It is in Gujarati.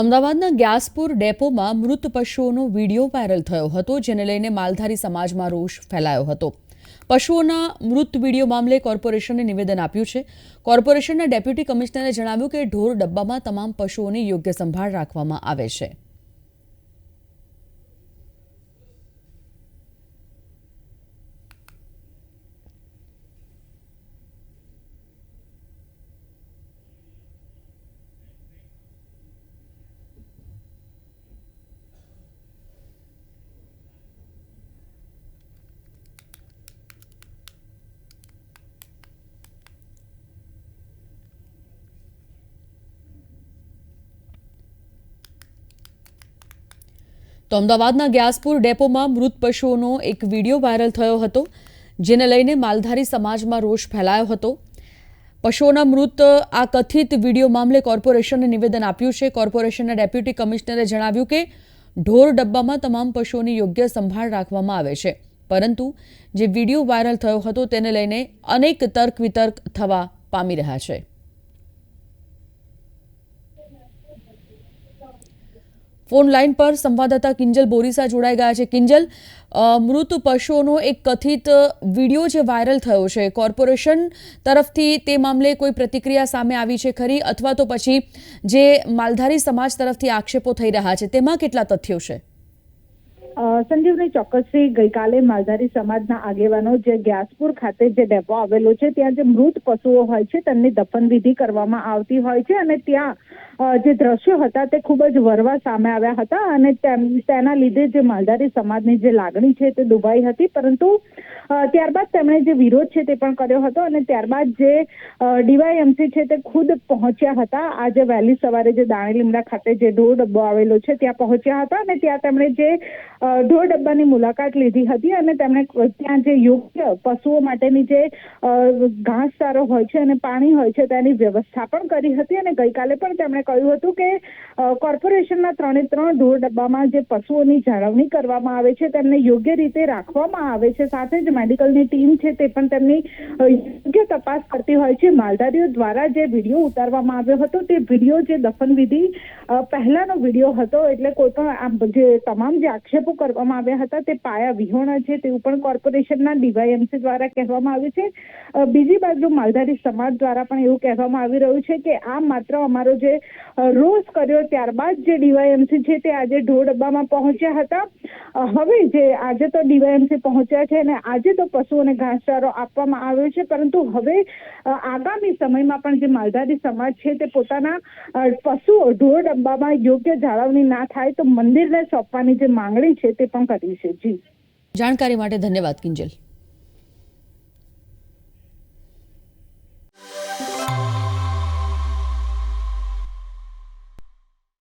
અમદાવાદના ગ્યાસપુર ડેપોમાં મૃત પશુઓનો વીડિયો વાયરલ થયો હતો, જેને લઈને માલધારી સમાજમાં રોષ ફેલાયો હતો. પશુઓના મૃત વીડિયો મામલે કોર્પોરેશને નિવેદન આપ્યું છે. કોર્પોરેશનના ડેપ્યુટી કમિશનરે જણાવ્યું કે ઢોર ડબ્બામાં તમામ પશુઓની યોગ્ય સંભાળ રાખવામાં આવે છે. તો અમદાવાદના ગ્યાસપુર ડેપોમાં મૃત પશુઓનો એક વીડિયો વાયરલ થયો હતો, જેને લઈને માલધારી સમાજમાં રોષ ફેલાયો હતો. પશુઓના મૃત આ કથિત વીડિયો મામલે કોર્પોરેશને નિવેદન આપ્યું છે. કોર્પોરેશનના ડેપ્યુટી કમિશનરે જણાવ્યું કે, ઢોર ડબ્બામાં તમામ પશુઓની યોગ્ય સંભાળ રાખવામાં આવે છે. પરંતુ જે વીડિયો વાયરલ થયો હતો તેને લઈને અનેક તર્ક વિતર્ક થવા પામી રહ્યા છે. ફોન લાઈન પર સંવાદદાતા કિંજલ બોરીસા જોડાઈ ગયા છે. કિંજલ મૃત પશુઓનો એક કથિત વીડિયો જે વાયરલ થયો છે. કોર્પોરેશન તરફથી તે મામલે કોઈ પ્રતિક્રિયા સામે આવી છે ખરી અથવા તો પછી જે માલધારી સમાજ તરફથી આક્ષેપો થઈ રહ્યા છે, તેમાં કેટલા તથ્યો છે? સંજીવની ચોક્કસથી ગઈકાલે માલધારી સમાજના આગેવાનો જે ગ્યાસપુર ખાતે જે ડેપો આવેલો છે, ત્યાં જે મૃત પશુઓ હોય છે, તેમની દફનવિધિ કરવામાં આવતી હોય છે અને ત્યાં જે દ્રશ્યો હતા તે ખૂબ જ વરવા સામે આવ્યા હતા અને તેના લીધે જે માલધારી સમાજની જે લાગણી છે તે દુભાઈ હતી. પરંતુ ત્યારબાદ તેમણે જે વિરોધ છે તે પણ કર્યો હતો અને ત્યારબાદ જે ડીવાયએમસી છે તે ખુદ પહોંચ્યા હતા. આજે વહેલી સવારે જે દાણી લીમડા ખાતે જે ઢોર ડબ્બો આવેલો છે, ત્યાં પહોંચ્યા હતા અને ત્યાં તેમણે જે ઢોર ડબ્બાની મુલાકાત લીધી હતી અને તેમણે ત્યાં જે યોગ્ય પશુઓ માટેની જે ઘાસચારો હોય છે અને પાણી હોય છે તેની વ્યવસ્થા પણ કરી હતી અને ગઈકાલે પણ તેમણે કહ્યું હતું કે કોર્પોરેશનના ત્રણે ત્રણ ઢોર ડબ્બામાં જે પશુઓની જાળવણી કરવામાં આવે છે તેમને યોગ્ય રીતે રાખવામાં આવે છે. સાથે જ મેડિકલની ટીમ છે તે પણ તેમની યોગ્ય તપાસ કરતી હોય છે. માલધારીઓ દ્વારા જે વીડિયો ઉતારવામાં આવ્યો હતો તે વીડિયો જે દફનવિધિ પહેલાનો વીડિયો હતો એટલે કોઈ પણ જે તમામ જે આક્ષેપો કરવામાં આવ્યા હતા. તે પાયા વિહોણા છે તેવું પણ કોર્પોરેશનના ડીવાયએમસી દ્વારા કહેવામાં આવ્યું છે. બીજી બાજુ માલધારી સમાજ દ્વારા પણ એવું કહેવામાં આવી રહ્યું છે કે આ માત્ર અમારો જે રોષ કર્યો ત્યારબાદ જે ડીવાયએમસી છે તે આજે ઢોર ડબ્બામાં પહોંચ્યા હતા. હવે જે આજે તો ડીવાયએમસી પહોંચ્યા છે અને આજે તો પશુઓને ઘાસચારો આપવામાં આવ્યો છે, પરંતુ હવે આગામી સમયમાં પણ જે માલધારી સમાજ છે તે પોતાના પશુઓ ઢોર ડબ્બામાં યોગ્ય જાળવણી ના થાય તો મંદિરને સોંપવાની જે માંગણી છે તે પણ કરી છે. જી. જાણકારી માટે ધન્યવાદ કિંજલ.